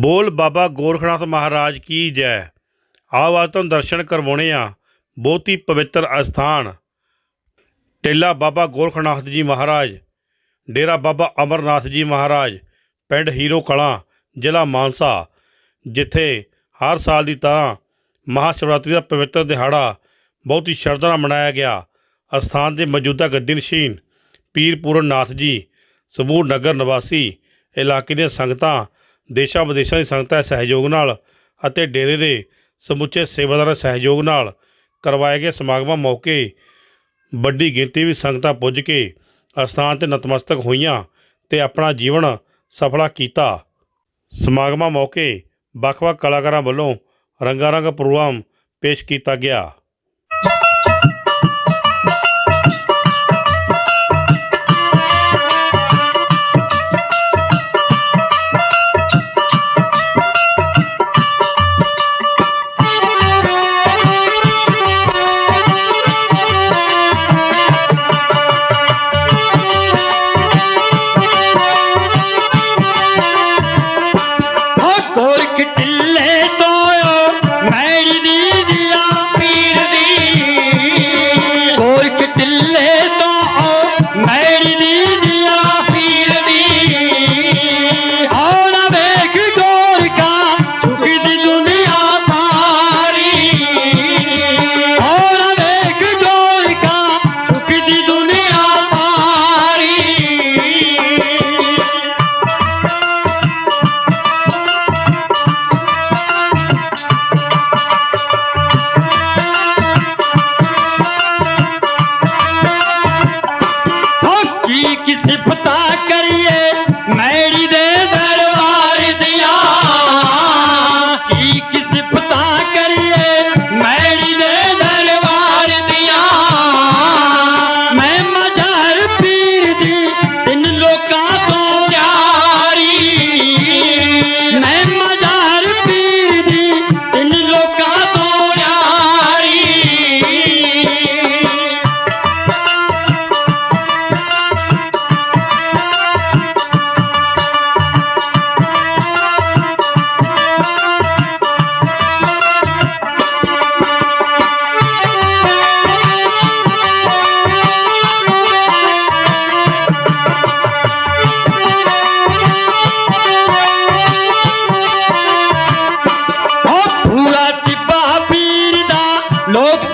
ਬੋਲ ਬਾਬਾ ਗੋਰਖਨਾਥ ਮਹਾਰਾਜ ਕੀ ਜੈ। ਆਓ ਅੱਜ ਤੁਹਾਨੂੰ ਦਰਸ਼ਨ ਕਰਵਾਉਣੇ ਆ। ਬਹੁਤ ਹੀ ਪਵਿੱਤਰ ਅਸਥਾਨ। ਟੇਲਾ ਬਾਬਾ ਗੋਰਖਨਾਥ ਜੀ ਮਹਾਰਾਜ, ਡੇਰਾ ਬਾਬਾ ਅਮਰਨਾਥ ਜੀ ਮਹਾਰਾਜ, ਪਿੰਡ ਹੀਰੋ ਕਲਾਂ, ਜ਼ਿਲ੍ਹਾ ਮਾਨਸਾ, ਜਿੱਥੇ ਹਰ ਸਾਲ ਦੀ ਤਰ੍ਹਾਂ ਮਹਾਸ਼ਿਵਰਾਤਰੀ ਦਾ ਪਵਿੱਤਰ ਦਿਹਾੜਾ ਬਹੁਤ ਹੀ ਸ਼ਰਧਾ ਨਾਲ ਮਨਾਇਆ ਗਿਆ। ਅਸਥਾਨ ਦੇ ਮੌਜੂਦਾ ਗੱਦੀ ਨਸ਼ੀਨ ਪੀਰ ਪੂਰਨ ਨਾਥ ਜੀ, ਸਮੂਹ ਨਗਰ ਨਿਵਾਸੀ, ਇਲਾਕੇ ਦੀਆਂ ਸੰਗਤਾਂ ਦੇਸ਼ਾਂ ਵਿਦੇਸ਼ਾਂ ਦੀ ਸੰਗਤਾਂ ਦੇ ਸਹਿਯੋਗ ਨਾਲ ਅਤੇ ਡੇਰੇ ਦੇ ਸਮੁੱਚੇ ਸੇਵਾਦਾਰਾਂ ਦੇ ਸਹਿਯੋਗ ਨਾਲ ਕਰਵਾਏ ਗਏ ਸਮਾਗਮਾਂ ਮੌਕੇ ਵੱਡੀ ਗਿਣਤੀ ਵਿੱਚ ਸੰਗਤਾਂ ਪੁੱਜ ਕੇ ਅਸਥਾਨ ਤੇ ਨਤਮਸਤਕ ਹੋਈਆਂ ਤੇ ਆਪਣਾ ਜੀਵਨ ਸਫਲਾ ਕੀਤਾ। ਸਮਾਗਮਾਂ ਮੌਕੇ ਵੱਖ-ਵੱਖ ਕਲਾਕਾਰਾਂ ਵੱਲੋਂ ਰੰਗਾਰੰਗ ਪ੍ਰੋਗਰਾਮ ਪੇਸ਼ ਕੀਤਾ ਗਿਆ। ਲੋਕ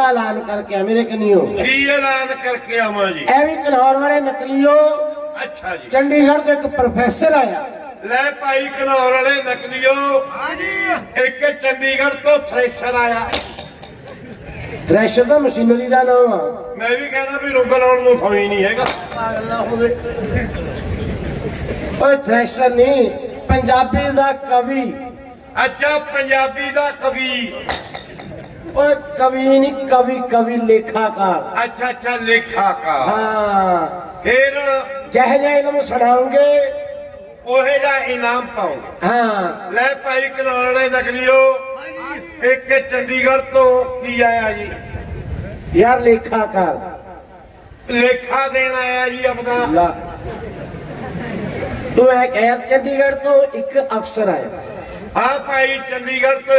ਟਿੱਕਾ ਐਲਾਨ ਕਰਕੇ ਆ ਮੇਰੇ ਕਨੀਓ ਕੀ ਐਲਾਨ ਕਰਕੇ ਆਵਾਂ ਜੀ? ਐ ਵੀ ਕਨੌਰ ਵਾਲੇ ਨਕਲੀਓ। ਅੱਛਾ ਜੀ। ਚੰਡੀਗੜ੍ਹ ਤੋਂ ਇੱਕ ਪ੍ਰੋਫੈਸਰ ਆਇਆ। ਲੈ ਭਾਈ ਕਨੌਰ ਵਾਲੇ ਨਕਲੀਓ। ਹਾਂਜੀ। ਇੱਕ ਚੰਡੀਗੜ੍ਹ ਤੋਂ ਥ੍ਰੈਸ਼ਰ ਆਇਆ। ਥ੍ਰੈਸ਼ਰ ਦਾ ਮਸ਼ੀਨਰੀ ਦਾ ਨਾਮ ਆ। ਮੈਂ ਵੀ ਕਹਿੰਦਾ ਵੀ ਰੁੱਗ ਲਾਉਣ ਨੂੰ ਥੋਈ ਨਹੀਂ ਹੈਗਾ। ਓਏ ਥ੍ਰੈਸ਼ਰ ਨਹੀਂ ਪੰਜਾਬੀ ਦਾ ਕਵੀ। ਅੱਛਾ ਪੰਜਾਬੀ ਦਾ ਕਵੀ। ਓਏ ਕਵੀ ਨਹੀਂ ਕਵੀ ਕਵੀ ਲੇਖਾਕਾਰ ਅੱਛਾ ਅੱਛਾ ਲੇਖਾਕਾਰ ਹਾਂ ਫਿਰ ਜਿਹੇ ਜਿਹੇ ਇਲਮ ਸੁਣਾਉਂਗੇ ਉਹੇ ਦਾ ਇਨਾਮ ਪਾਉਂਗਾ ਹਾਂ ਲੈ ਭਾਈ ਕਨੌਰ ਵਾਲੇ ਨਕਲੀਓ ਇੱਕ ਚੰਡੀਗੜ੍ਹ ਤੋਂ ਕੀ ਆਇਆ ਜੀ ਯਾਰ ਲੇਖਾਕਾਰ ਲੇਖਾ ਦੇਣ ਆਇਆ ਜੀ ਆਪਣਾ ਲਾ ਤੂੰ ਐ ਕਹਿ ਚੰਡੀਗੜ੍ਹ ਤੋਂ ਇੱਕ ਅਫਸਰ ਆਇਆ ਆ ਭਾਈ ਚੰਡੀਗੜ੍ਹ ਤੋਂ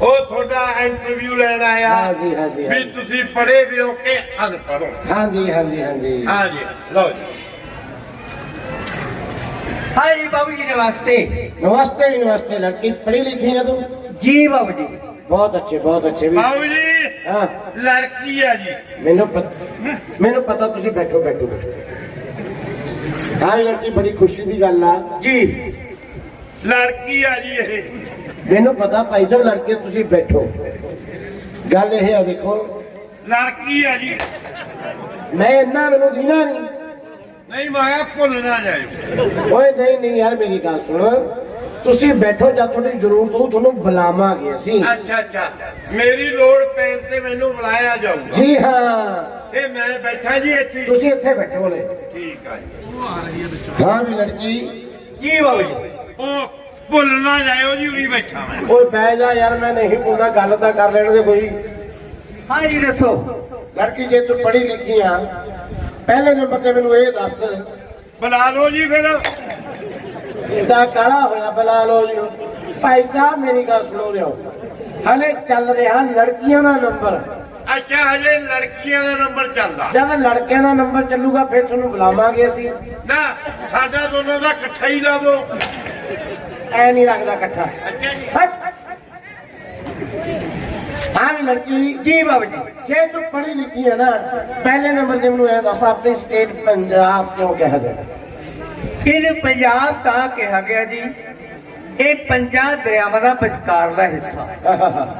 ਉਹ ਤੁਹਾਡਾ ਇੰਟਰਵਿਊ ਲੈਣ ਆਇਆ ਹਾਂਜੀ ਹਾਂਜੀ ਵੀ ਹਾਂਜੀ। ਤੁਸੀਂ ਪੜ੍ਹੇ ਵੀ ਹੋ ਕਿ ਅਨਪੜ੍ਹ ਹੋ ਹਾਂਜੀ ਹਾਂਜੀ ਹਾਂਜੀ ਹਾਂ ਜੀ ਲਓ ਜੀ हाय बाबू जी नमस्ते नमस्ते नमस्ते लड़की पढ़ी लिखी है तू जी बाबू जी बहुत अच्छे बहुत अच्छे भी ਬਾਬੂ ਜੀ हाँ ਲੜਕੀ ਆ ਜੀ ਮੈਨੂੰ ਪਤਾ ਮੈਨੂੰ ਪਤਾ ਤੁਸੀਂ ਬੈਠੋ ਬੈਠੋ ਬੈਠੋ ਹਾਂ ਵੀ ਲੜਕੀ ਬੜੀ ਖੁਸ਼ੀ ਦੀ ਗੱਲ ਆ जी ਲੜਕੀ ਆ ਜੀ ਇਹ। ਮੈਨੂੰ ਪਤਾ ਭਾਈ ਸਾਹਿਬ ਲੜਕੇ ਤੁਸੀਂ ਬੈਠੋ। ਗੱਲ ਇਹ ਆ ਦੇਖੋ। ਲੜਕੀ ਆ ਜੀ। ਮੈਂ ਇੰਨਾ ਮੈਨੂੰ ਦੀਨਾ ਨਹੀਂ। ਨਹੀਂ ਮਾਇਆ ਭੁੱਲ ਨਾ ਜਾਇਓ। ਓਏ ਨਹੀਂ ਨਹੀਂ ਯਾਰ ਮੇਰੀ ਗੱਲ ਸੁਣ। ਤੁਸੀਂ ਬੈਠੋ ਜਦ ਤੁਹਾਡੀ ਜ਼ਰੂਰਤ ਹੋਊ ਤੁਹਾਨੂੰ ਬੁਲਾਵਾਂਗੇ ਅਸੀਂ। ਅੱਛਾ ਅੱਛਾ। ਮੇਰੀ ਲੋੜ ਪੈਣ ਤੇ ਮੈਨੂੰ ਬੁਲਾਇਆ ਜਾਊਗਾ। ਜੀ ਹਾਂ। ਇਹ ਮੈਂ ਬੈਠਾ ਜੀ ਇੱਥੇ। ਤੁਸੀਂ ਇੱਥੇ ਬੈਠੋ ਨੇ ਠੀਕ ਆ ਜੀ। ਉਹ ਆ ਰਹੀ ਹੈ ਹਾਂ ਵੀ ਲੜਕੀ। ਕੀ ਬਾਬਾ ਜੀ? ਉਹ ਭੁੱਲ ਨਾ ਜਾਇਓ ਜੀ ਉਰੀ ਬੈਠਾ ਮੈਂ। ਓਏ ਬਹਿ ਜਾ ਯਾਰ ਮੈਂ ਨਹੀਂ ਬੋਲਦਾ ਗੱਲ ਤਾਂ ਕਰ ਲੈਣ ਦੇ ਕੋਈ। ਹਾਂ ਜੀ ਦੱਸੋ। ਲੜਕੀ ਜੇ ਤੂੰ ਪੜ੍ਹੀ ਲਿਖੀ ਆ ਪਹਿਲੇ ਨੰਬਰ ਤੇ ਮੈਨੂੰ ਇਹ ਦੱਸ। ਬੁਲਾ ਲਓ ਜੀ ਫਿਰ। ਇਹਦਾ ਕਾਲਾ ਹੋਇਆ ਬੁਲਾ ਲਓ ਜੀ। ਭਾਈ ਮੇਰੀ ਗੱਲ ਸੁਣੋ ਰਿਓ ਹਲੇ ਚੱਲ ਰਿਹਾ ਲੜਕੀਆਂ ਦਾ ਨੰਬਰ। ਅੱਛਾ ਹਲੇ ਲੜਕੀਆਂ ਦਾ ਨੰਬਰ ਚੱਲਦਾ। ਜਦ ਲੜਕਿਆਂ ਦਾ ਨੰਬਰ ਚੱਲੂਗਾ ਫਿਰ ਤੁਹਾਨੂੰ ਬੁਲਾਵਾਂਗੇ ਅਸੀਂ। ਨਾ ਸਾਡਾ ਦੋਨੋਂ ਦਾ ਇਕੱਠਾ ਹੀ ਲਾ ਦਿਓ ਐ ਨਹੀਂ ਲੱਗਦਾ ਇਕੱਠਾ। ਹਾਂ ਵੀ ਲੜਕੀ ਜੀ ਬਾਬਾ ਜੀ। ਜੇ ਤੂੰ ਪੜ੍ਹੀ ਲਿਖੀ ਹੈ ਨਾ ਪਹਿਲੇ ਨੰਬਰ ਤੇ ਮੈਨੂੰ ਇਹ ਦੱਸ ਆਪਣੀ ਸਟੇਟ ਪੰਜਾਬ ਕਿਉਂ ਕਿਹਾ ਗਿਆ? ਪੰਜਾਬ ਤਾਂ ਕਿਹਾ ਗਿਆ ਜੀ। ਇਹ ਪੰਜਾਂ ਦਰਿਆਵਾਂ ਦਾ ਵਿਚਕਾਰਲਾ ਹਿੱਸਾ।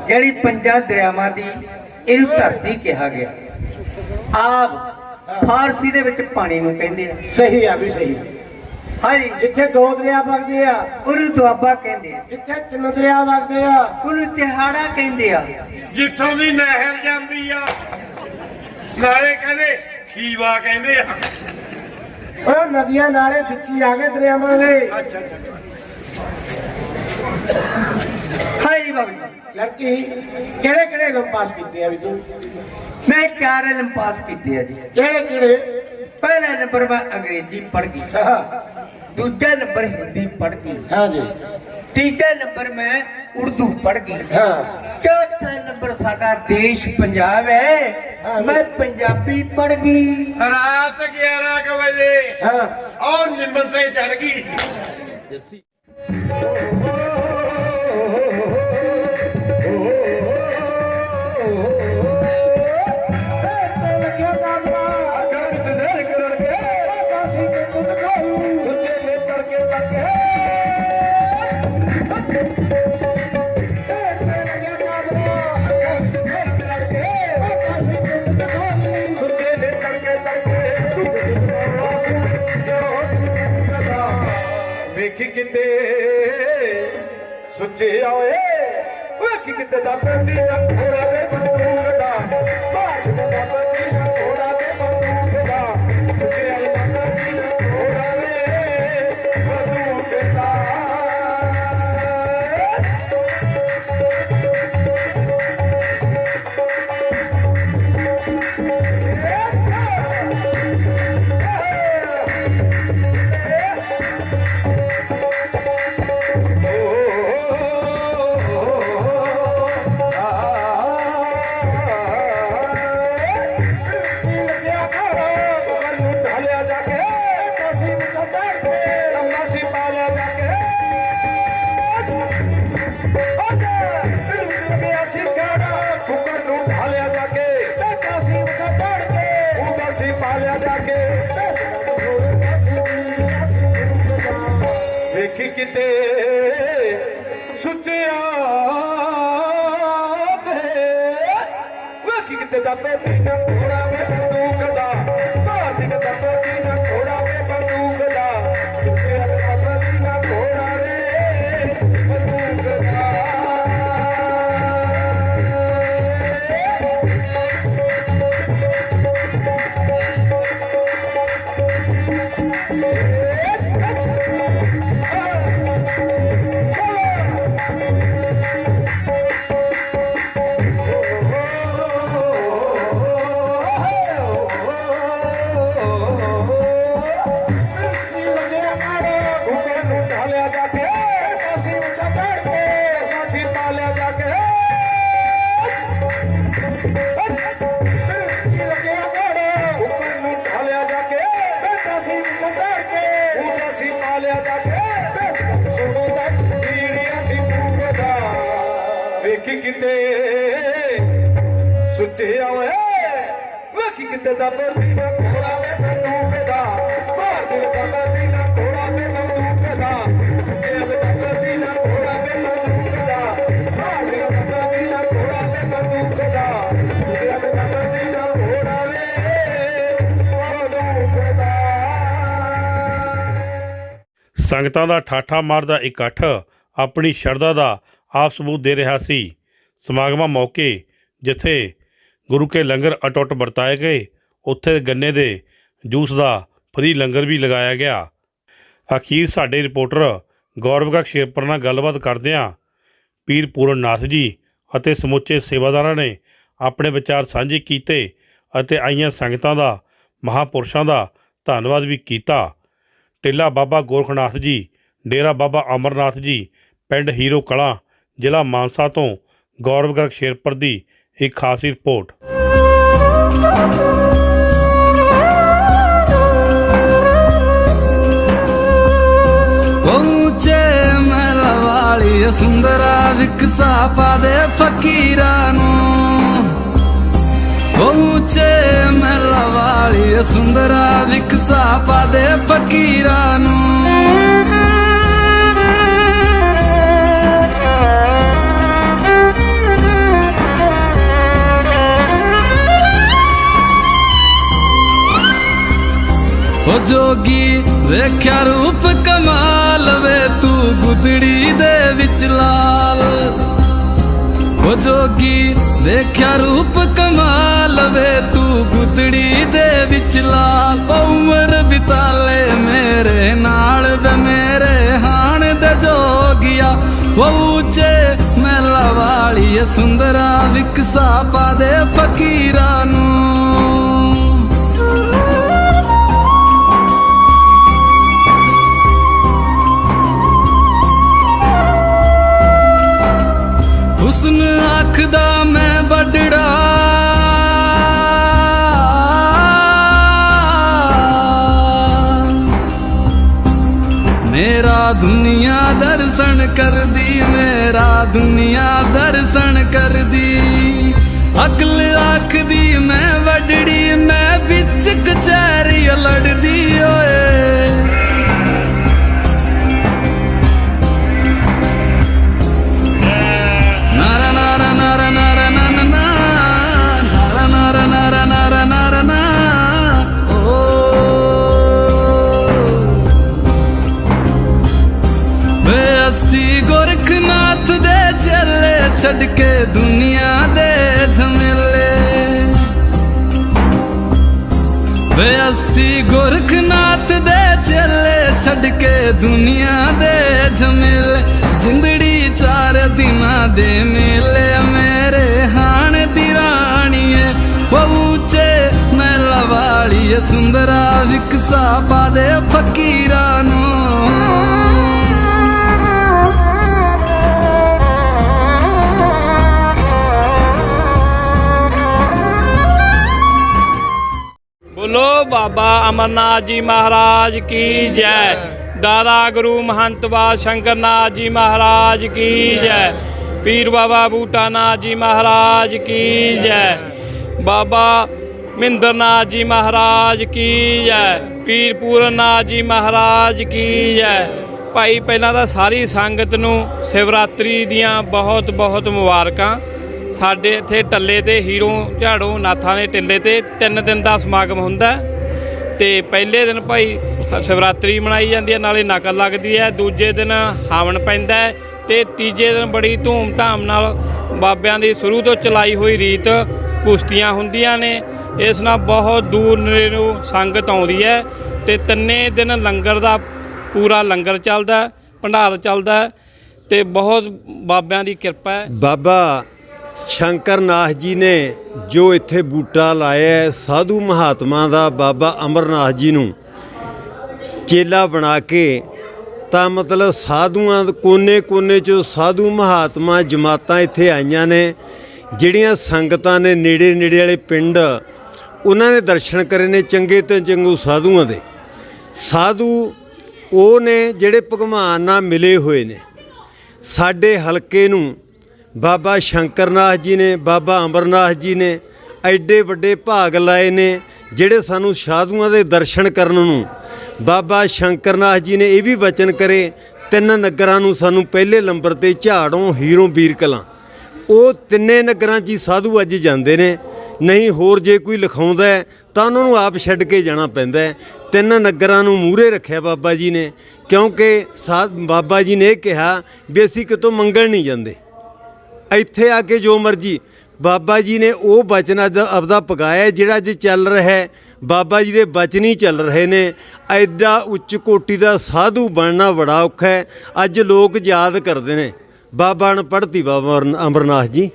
ਜਿਹੜੀ ਪੰਜਾਂ ਦਰਿਆਵਾਂ ਦੀ ਇਹਨੂੰ ਧਰਤੀ ਕਿਹਾ ਗਿਆ। ਆਪ ਫਾਰਸੀ ਦੇ ਵਿੱਚ ਪਾਣੀ ਨੂੰ ਕਹਿੰਦੇ ਆ। ਸਹੀ ਆ ਵੀ ਸਹੀ। ਹਾਂਜੀ ਜਿੱਥੇ ਦੋ ਦਰਿਆ ਵਗਦੇ ਆ ਉਹਨੂੰ ਦੁਆਬਾ ਕਹਿੰਦੇ ਆ। ਜਿੱਥੇ ਤਿੰਨ ਦਰਿਆ ਵਗਦੇ ਆ। ਉਹਨੂੰ ਤਿਹਾੜਾ ਕਹਿੰਦੇ ਆ। ਜਿੱਥੋਂ ਦੀ ਨਹਿਰ ਜਾਂਦੀ ਆ ਨਾਲੇ ਕਹਿੰਦੇ ਖੀਵਾ ਕਹਿੰਦੇ ਆ। ਉਹ ਨਦੀਆਂ ਨਾਲੇ ਵਿੱਚ ਆ ਗਏ ਦਰਿਆਵਾਂ ਦੇ। ਹਾਂਜੀ ਬਾਬੂ ਲੜਕੀ ਕਿਹੜੇ ਕਿਹੜੇ ਇਲਮ ਪਾਸ ਕੀਤੇ ਆ ਵੀ ਤੂੰ? ਮੈਂ ਚਾਰ ਇਲਮ ਪਾਸ ਕੀਤੇ ਆ ਜੀ। ਕਿਹੜੇ ਕਿਹੜੇ? ਪਹਿਲਾ ਨੰਬਰ ਮੈਂ ਅੰਗਰੇਜ਼ੀ ਪੜ੍ਹ ਗਈ। ਦੂਜਾ ਨੰਬਰ ਹਿੰਦੀ ਪੜ੍ਹ ਗਈ। ਹਾਂ ਜੀ। ਤੀਜਾ ਨੰਬਰ ਮੈਂ ਉਰਦੂ ਪੜ੍ਹ ਗਈ। ਹਾਂ। ਚੌਥਾ ਨੰਬਰ ਸਾਡਾ ਦੇਸ਼ ਪੰਜਾਬ ਹੈ। ਮੈਂ ਪੰਜਾਬੀ ਪੜ੍ਹ ਗਈ। ਰਾਤ 11 ਕੁ ਵਜੇ ਹਾਂ। ਉਹ ਨਿੰਮਨ ਤੇ ਚੜ ਗਈ। ਵੇਖੀ ਕਿਤੇ ਸੁੱਚੇ ਆਏ ਵੇਖੀ ਕਿਤੇ ਦਾ ਪੈਂਦੀ ਨਾ ਘੋੜਾ ਵੇ ਬੰਦੂਕ ਦਾ। ਵੇਖੀ ਕਿਤੇ ਸੁੱਚਿਆ ਵੇ ਵੇਖੀ ਕਿਤੇ ਦਾ ਪੇਟੀ ਨਾ ਵੇਖੀ ਕਿਤੇ ਸੁੱਚੇ ਆਵੇ, ਵੇਖੀ ਕਿਤੇ ਦਾ ਬੋਲੀ ਕੋੜਾ ਵੇ ਬੰਦੂਕ ਦਾ ਬਾਹਰ ਦੇ ਦਾ ਬੋਲੀ ਕੋੜਾ ਵੇ ਬੰਦੂਕ ਦਾ ਸੁੱਚੇ ਆਵੇ ਦਾ ਬੋਲੀ ਕੋੜਾ ਵੇ ਬੰਦੂਕ ਦਾ ਬਾਹਰ ਦੇ ਦਾ ਬੋਲੀ ਕੋੜਾ ਵੇ ਬੰਦੂਕ ਦਾ ਸੁੱਚੇ ਆਵੇ ਦਾ ਬੋਲੀ ਕੋੜਾ ਵੇ ਬੰਦੂਕ ਦਾ ਸੰਗਤਾਂ ਦਾ ਠਾਠਾ ਮਾਰਦਾ ਇਕੱਠ ਆਪਣੀ ਸ਼ਰਧਾ ਦਾ ਆਪ ਸਬੂਤ ਦੇ ਰਿਹਾ ਸੀ। ਸਮਾਗਮਾਂ ਮੌਕੇ ਜਿੱਥੇ ਗੁਰੂ ਕੇ ਲੰਗਰ ਅਟੁੱਟ ਵਰਤਾਏ ਗਏ, ਉੱਥੇ ਗੰਨੇ ਦੇ ਜੂਸ ਦਾ ਫਰੀ ਲੰਗਰ ਵੀ ਲਗਾਇਆ ਗਿਆ। ਅਖੀਰ ਸਾਡੇ ਰਿਪੋਰਟਰ ਗੌਰਵ ਸ਼ੇਰਪੁਰ ਨਾਲ ਗੱਲਬਾਤ ਕਰਦਿਆਂ ਪੀਰ ਪੂਰਨ ਨਾਥ ਜੀ ਅਤੇ ਸਮੁੱਚੇ ਸੇਵਾਦਾਰਾਂ ਨੇ ਆਪਣੇ ਵਿਚਾਰ ਸਾਂਝੇ ਕੀਤੇ ਅਤੇ ਆਈਆਂ ਸੰਗਤਾਂ ਦਾ, ਮਹਾਪੁਰਸ਼ਾਂ ਦਾ ਧੰਨਵਾਦ ਵੀ ਕੀਤਾ। ਟਿੱਲਾ ਬਾਬਾ ਗੋਰਖਨਾਥ ਜੀ, ਡੇਰਾ ਬਾਬਾ ਅਮਰਨਾਥ ਜੀ, ਪਿੰਡ ਹੀਰੋ ਕਲਾਂ, ਜ਼ਿਲ੍ਹਾ ਮਾਨਸਾ ਤੋਂ ਗੌਰਵ ਗਰਗ ਸ਼ੇਰਪੁਰ ਦੀ ਇੱਕ ਖਾਸ ਰਿਪੋਰਟ। ਉੱਚੇ ਮਹਿਲ ਸੁੰਦਰਾ ਵਿਕਸਾ ਪਾ ਫਕੀਰਾਂ ਨੂੰ। ਉੱਚੇ ਮਹਿਲ ਵਾਲੀ ਸੁੰਦਰਾ ਵਿਕਸਾ ਪਾ ਦੇ ਫਕੀਰਾਂ ਨੂੰ। ਜੋਗੀ ਵੇਖਿਆ ਰੂਪ ਕਮਾਲ ਵੇ ਤੂੰ ਗੁਦੜੀ ਦੇ ਵਿੱਚ ਲਾਲ। ਓ ਜੋਗੀ ਵੇਖਿਆ ਰੂਪ ਕਮਾਲ ਵੇ ਤੂੰ ਗੁਦੜੀ ਦੇ ਵਿੱਚ ਲਾਲ। ਉਮਰ ਬਿਤਾਲੇ ਮੇਰੇ ਨਾਲ ਵੇ ਮੇਰੇ ਹਾਣ ਦੇ ਜੋਗਿਆ। ਓ ਉੱਚੇ ਮਹਿਲਾ ਵਾਲੀ ਸੁੰਦਰਾ ਵਿਕਸਾ ਪਾ ਦੇ ਫਕੀਰਾਂ ਨੂੰ। ਆਖਦਾ ਮੈਂ ਵੱਡੜਾ। ਮੇਰਾ ਦੁਨੀਆ ਦਰਸ਼ਨ ਕਰਦੀ, ਮੇਰਾ ਦੁਨੀਆ ਦਰਸ਼ਨ ਕਰਦੀ। ਅਕਲ ਆਖਦੀ, ਮੈਂ ਵੱਡੜੀ, ਮੈਂ ਵਿੱਚ ਕਚਹਿਰੀ ਲੜਦੀ ਓਏ। ਛੱਡ ਕੇ ਦੁਨੀਆ ਦੇ ਝਮੇਲੇ ਜ਼ਿੰਦੜੀ ਚਾਰ ਦਿਨਾਂ ਦੇ ਮੇਲੇ। ਮੇਰੇ ਹਾਣ ਦੀ ਰਾਣੀਏ ਬਹੁਚੇ ਮੈਲਾ ਵਾਲੀਏ, ਸੁੰਦਰਾ ਵਿਕਸਾ ਪਾ ਦੇ ਫਕੀਰਾਂ ਨੂੰ। ਬਾਬਾ ਅਮਰਨਾਥ ਜੀ ਮਹਾਰਾਜ ਕੀ ਜੈ। ਦਾਦਾ ਗੁਰੂ ਮਹੰਤਵਾ ਸ਼ੰਕਰਨਾਥ ਜੀ ਮਹਾਰਾਜ ਕੀ ਜੈ। ਪੀਰ ਬਾਬਾ ਬੂਟਾਨਾਥ ਜੀ ਮਹਾਰਾਜ ਕੀ ਜੈ। ਬਾਬਾ ਮਿੰਦਰਨਾਥ ਜੀ ਮਹਾਰਾਜ ਕੀ ਜੈ। ਪੀਰ ਪੂਰਨਨਾਥ ਜੀ ਮਹਾਰਾਜ ਕੀ ਜੈ। ਭਾਈ, ਪਹਿਲਾਂ ਤਾਂ ਸਾਰੀ ਸੰਗਤ ਨੂੰ ਸ਼ਿਵਰਾਤਰੀ ਦੀਆਂ ਬਹੁਤ ਬਹੁਤ ਮੁਬਾਰਕਾਂ। ਸਾਡੇ ਇੱਥੇ ਟੱਲੇ ਤੇ ਹੀਰੋ ਝਾੜੂ, ਨਾਥਾਂ ਦੇ ਟਿੱਲੇ ਤੇ ਤਿੰਨ ਦਿਨ ਦਾ ਸਮਾਗਮ ਹੁੰਦਾ। ਤੇ ਪਹਿਲੇ ਦਿਨ ਭਾਈ ਸ਼ਿਵਰਾਤਰੀ ਮਨਾਈ ਜਾਂਦੀ ਹੈ, ਨਾਲੇ ਨਕਲ ਲੱਗਦੀ ਹੈ। ਦੂਜੇ ਦਿਨ ਹਾਵਨ ਪੈਂਦਾ ਹੈ ਤੇ ਤੀਜੇ ਦਿਨ ਬੜੀ ਧੂਮ-ਧਾਮ ਨਾਲ ਬਾਬਿਆਂ ਦੀ ਸ਼ੁਰੂ ਤੋਂ ਚਲਾਈ ਹੋਈ ਰੀਤ ਕੁਸ਼ਤੀਆਂ ਹੁੰਦੀਆਂ ਨੇ। ਇਸ ਨਾਲ ਬਹੁਤ ਦੂਰ ਨੇੜੇ ਨੂੰ ਸੰਗਤ ਆਉਂਦੀ ਹੈ ਤੇ ਤਿੰਨੇ ਦਿਨ ਲੰਗਰ ਦਾ ਪੂਰਾ ਲੰਗਰ ਚੱਲਦਾ ਭੰਡਾਰ ਚੱਲਦਾ ਹੈ ਤੇ ਬਹੁਤ ਬਾਬਿਆਂ ਦੀ ਕਿਰਪਾ ਹੈ। ਬਾਬਾ ਸ਼ੰਕਰਨਾਥ ਜੀ ਨੇ ਜੋ ਇੱਥੇ ਬੂਟਾ ਲਾਇਆ ਸਾਧੂ ਮਹਾਤਮਾ ਦਾ ਬਾਬਾ ਅਮਰਨਾਥ ਜੀ ਨੂੰ ਚੇਲਾ ਬਣਾ ਕੇ, ਤਾਂ ਮਤਲਬ ਸਾਧੂਆਂ ਦੇ ਕੋਨੇ-ਕੋਨੇ ਚੋਂ ਸਾਧੂ ਮਹਾਤਮਾ ਜਮਾਤਾਂ ਇੱਥੇ ਆਈਆਂ ਨੇ, ਜਿਹੜੀਆਂ ਸੰਗਤਾਂ ਨੇ ਨੇੜੇ-ਨੇੜੇ ਵਾਲੇ ਪਿੰਡ, ਉਹਨਾਂ ਨੇ ਦਰਸ਼ਨ ਕਰੇ ਨੇ ਚੰਗੇ ਤੇ ਚੰਗੂ ਸਾਧੂਆਂ ਦੇ। ਸਾਧੂ ਉਹ ਨੇ ਜਿਹੜੇ ਭਗਵਾਨ ਨਾਲ ਮਿਲੇ ਹੋਏ ਨੇ। ਸਾਡੇ ਹਲਕੇ ਨੂੰ ਬਾਬਾ ਸ਼ੰਕਰਨਾਥ ਜੀ ਨੇ, ਬਾਬਾ ਅਮਰਨਾਥ ਜੀ ਨੇ ਐਡੇ ਵੱਡੇ ਭਾਗ ਲਾਏ ਨੇ ਜਿਹੜੇ ਸਾਨੂੰ ਸਾਧੂਆਂ ਦੇ ਦਰਸ਼ਨ ਕਰਨ ਨੂੰ। ਬਾਬਾ ਸ਼ੰਕਰਨਾਥ ਜੀ ਨੇ ਇਹ ਵੀ ਵਚਨ ਕਰੇ, ਤਿੰਨ ਨਗਰਾਂ ਨੂੰ ਸਾਨੂੰ ਪਹਿਲੇ ਨੰਬਰ ਤੇ ਝਾੜੋਂ, ਹੀਰੋਂ ਵੀਰ ਕਲਾਂ। ਉਹ ਤਿੰਨੇ ਨਗਰਾਂ 'ਚ ਹੀ ਸਾਧੂ ਅੱਜ ਜਾਂਦੇ ਨੇ। ਨਹੀਂ ਹੋਰ ਜੇ ਕੋਈ ਲਿਖਾਉਂਦਾ ਤਾਂ ਉਹਨਾਂ ਨੂੰ ਆਪ ਛੱਡ ਕੇ ਜਾਣਾ ਪੈਂਦਾ ਤਿੰਨ ਨਗਰਾਂ ਨੂੰ ਮੂਹਰੇ ਰੱਖਿਆ ਬਾਬਾ ਜੀ ਨੇ, ਕਿਉਂਕਿ ਸਾ, ਬਾਬਾ ਜੀ ਨੇ ਇਹ ਕਿਹਾ ਵੀ ਅਸੀਂ ਕਿਤੋਂ ਮੰਗਣ ਨਹੀਂ ਜਾਂਦੇ। ਇੱਥੇ ਆ ਕੇ ਜੋ ਮਰਜ਼ੀ। ਬਾਬਾ ਜੀ ਨੇ ਉਹ ਬਚਨ ਆਪਦਾ ਪਗਾਇਆ ਜਿਹੜਾ ਅੱਜ ਚੱਲ ਰਿਹਾ ਹੈ। ਬਾਬਾ ਜੀ ਦੇ ਬਚਨ ਹੀ ਚੱਲ ਰਹੇ ਨੇ। ਐਡਾ ਉੱਚ ਕੋਟੀ ਦਾ ਸਾਧੂ ਬਣਨਾ ਬੜਾ ਔਖਾ ਹੈ। ਅੱਜ ਲੋਕ ਯਾਦ ਕਰਦੇ ਨੇ। ਬਾਬਾ ਅਨਪੜ੍ਹਤੀ ਬਾਬਾ ਅਮਰ- ਅਮਰਨਾਥ ਜੀ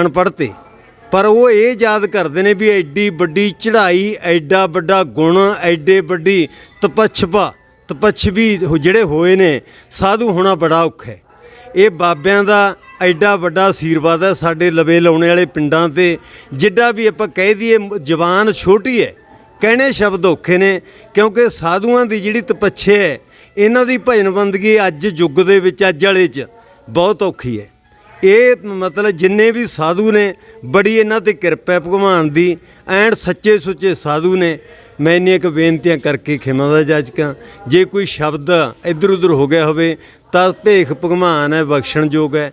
ਅਨਪੜ੍ਹਤੇ ਪਰ ਉਹ ਇਹ ਯਾਦ ਕਰਦੇ ਨੇ ਵੀ ਐਡੀ ਵੱਡੀ ਚੜ੍ਹਾਈ, ਐਡਾ ਵੱਡਾ ਗੁਣ, ਐਡੇ ਵੱਡੀ ਤਪੱਛਪਾ, ਤਪੱਛਵੀ ਜਿਹੜੇ ਹੋਏ ਨੇ, ਸਾਧੂ ਹੋਣਾ ਬੜਾ ਔਖਾ ਹੈ। ਇਹ ਬਾਬਿਆਂ ਦਾ ਐਡਾ ਵੱਡਾ ਆਸ਼ੀਰਵਾਦ ਹੈ ਸਾਡੇ ਲਵੇ ਲਾਉਣੇ ਵਾਲੇ ਪਿੰਡਾਂ ਤੇ। ਜਿੱਡਾ ਵੀ ਆਪਾਂ ਕਹਿ ਦਈਏ ਜ਼ਬਾਨ ਛੋਟੀ ਹੈ, ਕਹਿਣੇ ਸ਼ਬਦ ਔਖੇ ਨੇ, ਕਿਉਂਕਿ ਸਾਧੂਆਂ ਦੀ ਜਿਹੜੀ ਤਪੱਛੇ ਹੈ, ਇਹਨਾਂ ਦੀ ਭਜਨ ਬੰਦਗੀ ਅੱਜ ਯੁੱਗ ਦੇ ਵਿੱਚ, ਅੱਜ ਵਾਲੇ 'ਚ ਬਹੁਤ ਔਖੀ ਹੈ। ਇਹ ਮਤਲਬ ਜਿੰਨੇ ਵੀ ਸਾਧੂ ਨੇ, ਬੜੀ ਇਹਨਾਂ ਤੇ ਕਿਰਪਾ ਹੈ ਭਗਵਾਨ ਦੀ ਐਂਡ ਸੱਚੇ ਸੁੱਚੇ ਸਾਧੂ ਨੇ। ਮੈਂ ਇੰਨੀਆਂ ਇੱਕ ਬੇਨਤੀਆਂ ਕਰਕੇ ਖਿਮਾ ਦਾ ਜਾਚਕਾਂ, ਜੇ ਕੋਈ ਸ਼ਬਦ ਇੱਧਰ ਉੱਧਰ ਹੋ ਗਿਆ ਹੋਵੇ, ਤਾਂ ਭੇਖ ਭਗਵਾਨ ਹੈ, ਬਖਸ਼ਣਯੋਗ ਹੈ।